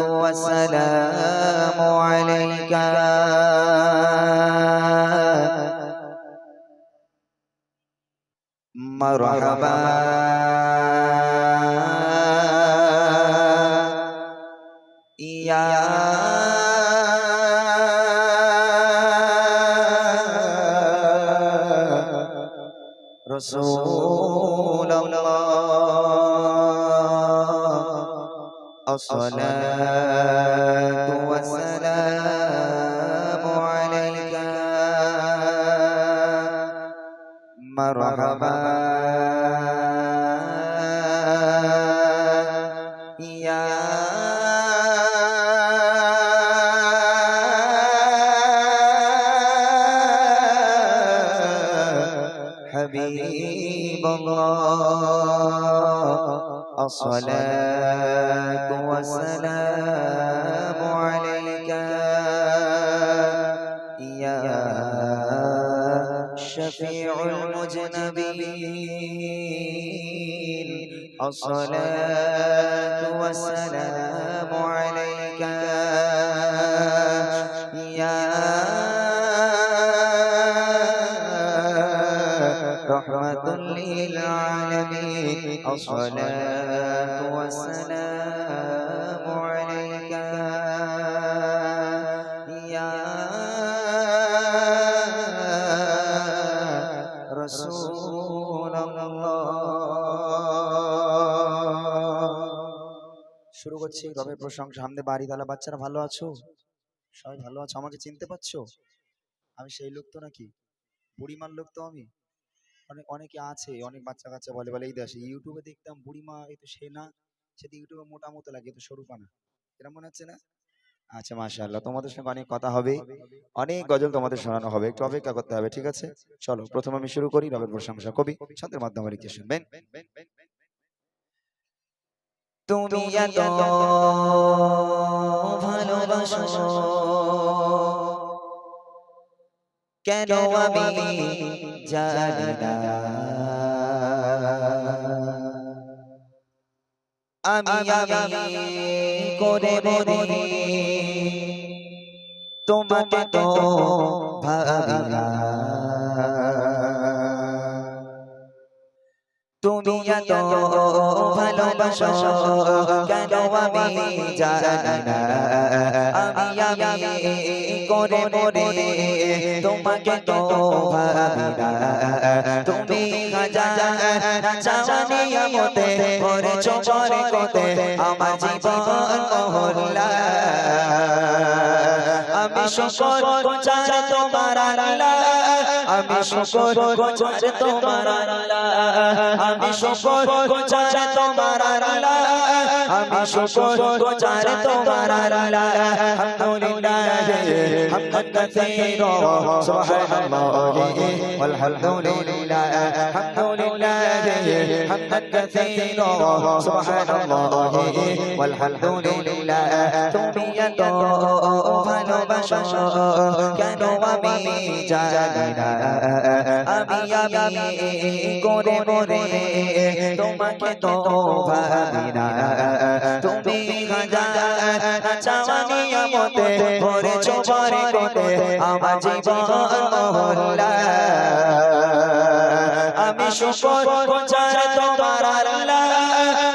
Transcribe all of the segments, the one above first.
والسلام عليك. مرحبا. يا الصلاة والسلام عليك. مرحبا. يا حبيب الله. الصلاة والسلام عليك. يا شفيع المذنبين الصلاة والسلام عليك. الصلاة والسلام عليك يا رسول الله শুরু করছি রবের প্রশংসা আমাদের বাড়ি তালা বাচ্চারা ভালো আছো সবাই ভালো আছো আমাকে চিনতে পারছো আমি সেই লোক তো নাকি বুড়িমার লোক তো আমি অনেক অনেকে আছে অনেক বাচ্চা কাচ্চা বলে বলে এই দেশে ইউটিউবে দেখতাম বুড়িমা এই তো সে না সেটা ইউটিউবে মোটা মতো লাগে তো সরু পানা এরকম মনে হচ্ছে না? আচ্ছা মাশাআল্লাহ তোমাদের সঙ্গে অনেক কথা হবে। অনেক গজল তোমাদের শোনানো হবে একটু অপেক্ষা করতে হবে ঠিক আছে? চলো প্রথম আমি শুরু করি রবের প্রশংসা কবি ছন্দের মাধ্যমে লিখে শুনবেন। তুমি এত ভালোবাসো কেন আমি জানি না আমি আমি করে মরি। তোমাকে তো ভাবি না। তুমি এত ভালোবাসো কেন আমি জানি না আমি আমি করে মরে তোমাকে তো ভাবি না তুমি হাজার চাওয়ানি আমতে করেছ পরে কোতে আমার জীবন মহল্লা শুকর গোচার তোমার আল্লাহ আমি শুকর গোচার তোমার আল্লাহ আমি শুকর গোচার তোমার আল্লাহ আমি শুকর গোচার তোমার আল্লাহ আলহামদুলিল্লাহ হামদান কাসীরা সুবহানাল্লাহ walhamdulillah alhamdulillah হামদান কাসীরা সুবহানাল্লাহ walhamdulillah তুমি এত ভালোবাসো কেন আমি জানি না আমি আমি করে মরে তোমাকে তো ভাবি না তুমি হাজার চাওয়ানি আমতে ভরেছো পরে কোতে আমার জীবন মহল্লা আমি গোচার তোমার আল্লাহ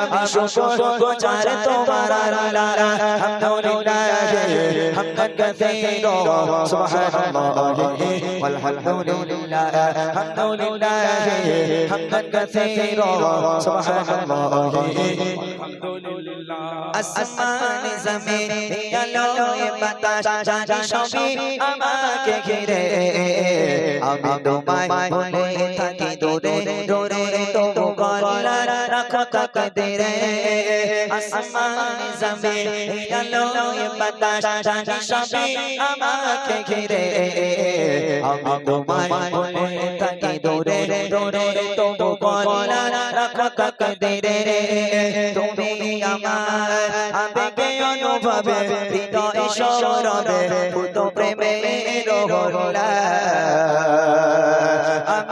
আমি শুকর গোচার তোমার আল্লাহ আলহামদুলিল্লাহ হামদান কাসীরা সুবহানাল্লাহ walhamdulillah alhamdulillah হামদান কাসীরা সুবহানাল্লাহ আসমান জমিন আলো বাতাস জানি সবই আমাকে ঘিরে আমি তোমায় বলে থাকি দূরে দূরে রাখো তাকদিরে আসমান জমিন আলো বাতাস সবই আমাকে ঘিরে আমি তোমায় বলে থাকি দূরে দূরে তো গলা রাখো তাকদিরে তুমি আমার আবেগে অনুভবে হৃদয় সরবে ভূত প্রেমের হলা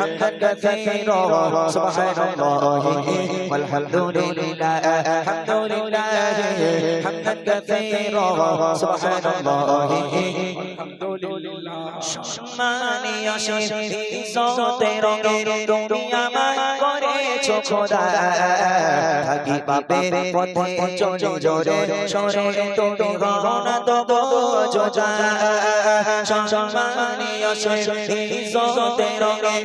আল্লাহ আলহামদুলিল্লাহ হামদান কাসীরা সুবহানাল্লাহ والحمدلله الحمد لله حمدا كثيرا سبحان الله সম্মানীয় ইজ্জতে রঙের তুমি আমায় করেছো খোদা থাকি পাপের পথে চলে জোরে সরে তুমি গহনা তব যোজা সম্মানীয় ইজ্জতে রঙের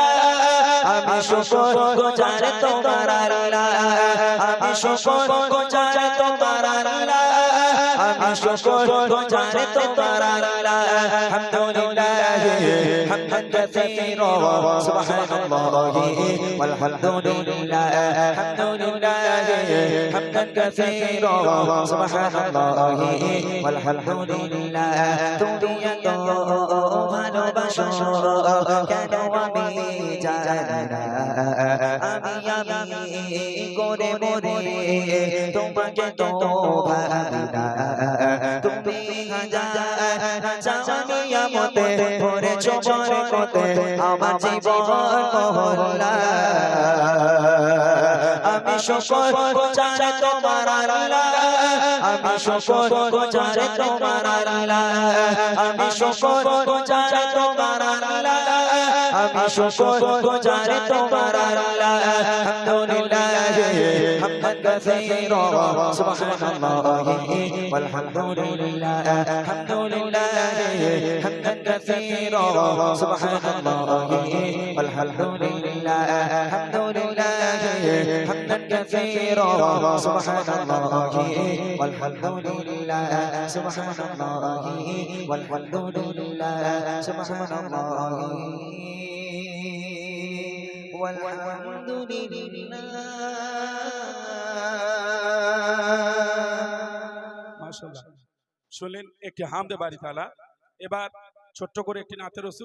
আমি শুকর গুজার তোমার আল্লাহ আমি শুকর গুজার তোমার আল্লাহ আমি শুকর গুজার তোমার আল্লাহ। আলহামদুলিল্লাহ। হামদান কাসীরা সুবহানাল্লাহ والحمد لله الحمد لله حمدا كثيرا سبحان الله والحمد لله তুমি এত ভালোবাসো কেন আমি জানি না আমি আমি করে মরে তোমাকে তো ভাবি না মতে আমার জীবন মহল্লা আমি শুকর আমি শুকর আমি শুকর আমি শুকর গুজার তোমার আল্লাহ আলহামদুলিল্লাহ হামদান কাসীরা সুবহানাল্লাহ والحمد لله الحمد لله حمدا كثيرا سبحان الله والحمد لله الحمد لله حمدا كثيرا سبحان الله والحمد لله سبحان الله والحمد لله سبحان الله والحمد لله মাশাআল্লাহ শুনলেন একটি হামদে বাড়ি তালা এবার ছোট্ট করে একটি নাতের রসুল